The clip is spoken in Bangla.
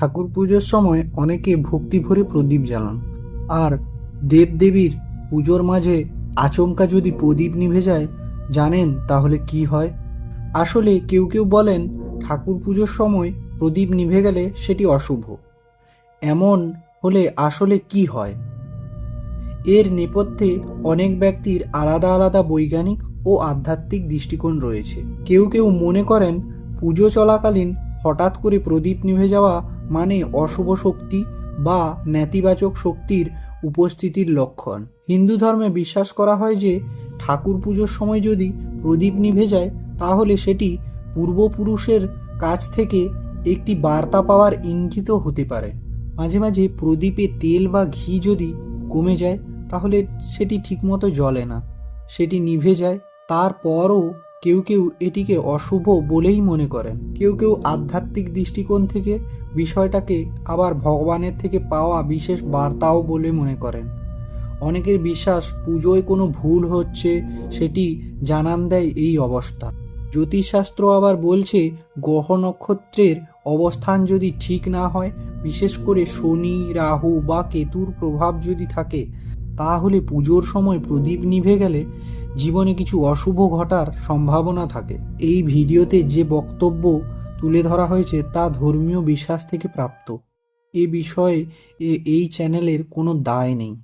ঠাকুর পুজোর সময় অনেকে ভক্তি ভরে প্রদীপ জ্বালান। আর দেবদেবীর পুজোর মাঝে আচমকা যদি প্রদীপ নিভে যায়, জানেন তাহলে কি হয়? আসলে কেউ কেউ বলেন, ঠাকুর পুজোর সময় প্রদীপ নিভে গেলে সেটি অশুভ। এমন হলে আসলে কি হয়? এর নেপথ্যে অনেক ব্যক্তির আলাদা আলাদা বৈজ্ঞানিক ও আধ্যাত্মিক দৃষ্টিকোণ রয়েছে। কেউ কেউ মনে করেন, পুজো চলাকালীন হঠাৎ করে প্রদীপ নিভে যাওয়া মানে অশুভ শক্তি বা নেতিবাচক শক্তির উপস্থিতির লক্ষণ। হিন্দু ধর্মে বিশ্বাস করা হয় যে, ঠাকুর পুজোর সময় যদি প্রদীপ নিভে যায়, তাহলে সেটি পূর্বপুরুষের কাছ থেকে একটি বার্তা পাওয়ার ইঙ্গিত হতে পারে। মাঝে মাঝে প্রদীপে তেল বা ঘি যদি কমে যায়, তাহলে সেটি ঠিকমতো জ্বলে না। সেটি নিভে যায়, তারপরও কেউ কেউ এটিকে অশুভ বলেই মনে করেন। কেউ কেউ আধ্যাত্মিক দৃষ্টিকোণ থেকে বিষয়টাকে আবার ভগবানের থেকে পাওয়া বিশেষ বার্তাও বলে মনে করেন। অনেকের বিশ্বাস পুজোয় কোনো ভুল হচ্ছে সেটি জানান দেয় এই অবস্থা। জ্যোতিষশাস্ত্র আবার বলছে, গ্রহ নক্ষত্রের অবস্থান যদি ঠিক না হয়, বিশেষ করে শনি, রাহু বা কেতুর প্রভাব যদি থাকে, তাহলে পুজোর সময় প্রদীপ নিভে গেলে জীবনে কিছু অশুভ ঘটার সম্ভাবনা থাকে। এই ভিডিওতে যে বক্তব্য তুলে ধরা হয়েছে তা ধর্মীয় বিশ্বাস থেকে প্রাপ্ত। এ বিষয়ে এই চ্যানেলের কোনো দায় নেই।